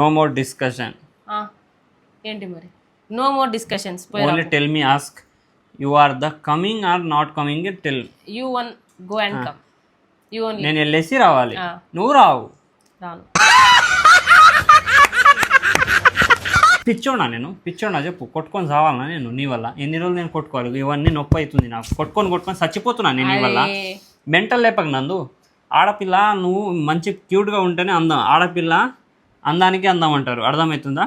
No more discussion ఏంటి మరి? No more discussions only tell me ask you are the coming are not coming tell you one go and come you only నేను వెళ్ళేసి రావాలి. ఆ. నువ్వు రావు. రాను. పిచ్చోడా నేను? పిచ్చోడా చెప్పు. కొట్టుకొని చావాలనా నేను నీ వల్ల? ఎన్ని రోజులు నేను కొట్టుకోవాలి? ఇవన్నీ నొప్పి అవుతుంది నాకు. కొట్టుకొని కొట్టుకొని చచ్చిపోతున్నా నేను నీ వల్ల. మెంటల్ లేపక నందు. ఆడపిల్ల నువ్వు మంచి క్యూట్గా ఉంటేనే అందం. ఆడపిల్ల అందానికి అందం అంటారు. అర్థమవుతుందా?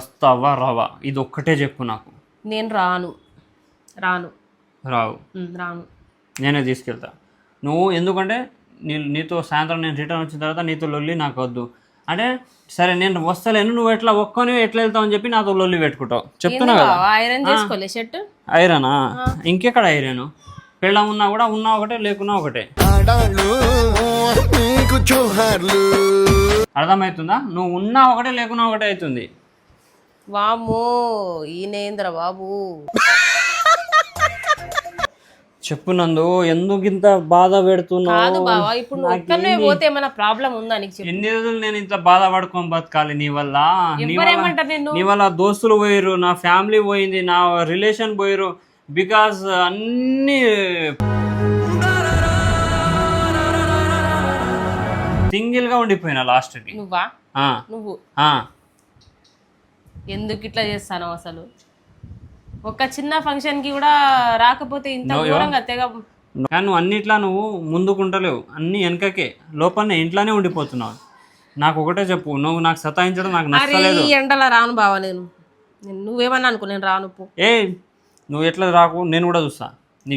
వస్తావా రావా? ఇది ఒక్కటే చెప్పు నాకు. నేను రాను. రాను. రావు. రాను. నేనే తీసుకెళ్తా. నువ్వు ఎందుకంటే నీ నీతో సాయంత్రం నేను రిటర్న్ వచ్చిన తర్వాత నీతో లొల్లి నాకు వద్దు అంటే సరే నేను వస్తలేను నువ్వు ఎట్లా ఒక్కొని ఎట్లా వెళ్తావు అని చెప్పి నాతో లొల్లి పెట్టుకుంటావు. చెప్తున్నా కదా? ఐరన్ చేసుకోలే షర్ట్? ఐరనా? ఇంకెక్కడ ఐరన్? పెళ్ళం ఉన్నా కూడా ఉన్నా ఒకటే లేకున్నా ఒకటే. అర్థమవుతుందా? నువ్వు ఉన్నా ఒకటే లేకున్నా ఒకటే అవుతుంది. వామ్మో ఈయనేంద్ర బాబు. చెప్పు నందు ఎందుకు ఇంత బాధ కాదు పెడుతున్నావు బావా ఇప్పుడు నువ్వు ఒక్కనే పోతే ఏమైనా ప్రాబ్లం ఉందా నీకు చెప్పు. ఎన్ని రోజులు నేను ఇంత బాధపడుకొని బతకాలి నీ వల్ల? నీ వల్ల ఎవరేమంటారు నిన్ను? నీ వల్ల దోస్తులు పోయిర్రు నా ఫ్యామిలీ పోయింది నా రిలేషన్ పోయిర్రు. బికాస్ అన్ని సింగిల్గా ఉండిపోయినా లాస్ట్కి నువ్వా. నువ్వు. ఎందుకు ఇట్లా చేస్తాను అసలు? ఒక చిన్న ఫంక్షన్కి కూడా రాకపోతే ఇంత ఘోరంగా తెగ కానీ నువ్వు అన్నిట్లా నువ్వు ముందుకుంటలేవు. అన్ని వెనకకే. లోపలనే ఇంట్లోనే ఉండిపోతున్నావు. నాకు ఒకటే చెప్పు. నువ్వు నాకు సతాయించడం నాకు నచ్చలేదు. ఎండలా రాను బావా నేను. నేను- నువ్వేమన్నా అనుకో నేను రాను ఏ? నువ్వు ఎట్లా రాకు నేను కూడా చూస్తా. నీ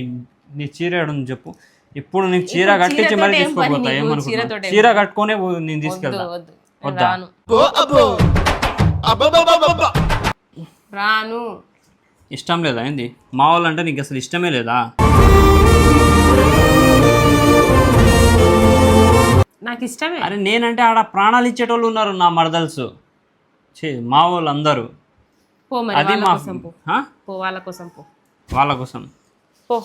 నీ చీర ఏడుంది చెప్పు. ఇప్పుడు నీకు చీర కట్టించి మరి తీసుకోపోతా నీకు? ఏమనుకున్నా చీరతోటి ఏం చీర కట్టుకునే పో- నేను తీసుకెళ్తా. వద్దు? రాను. ఇష్టం లేదా ఏంది? మా వాళ్ళు అంటే నీకు అసలు ఇష్టమే లేదా? నాకు ఇష్టమే. అరే నేనంటే ఆడ ప్రాణాలు ఇచ్చేటోళ్ళు ఉన్నారు నా మరదల్స్. మా వాళ్ళు అందరూ పో మరి అది వాళ్ళ మా కోసం? పో. వాళ్ళ కోసం పో. వాళ్ళ కోసం. పో.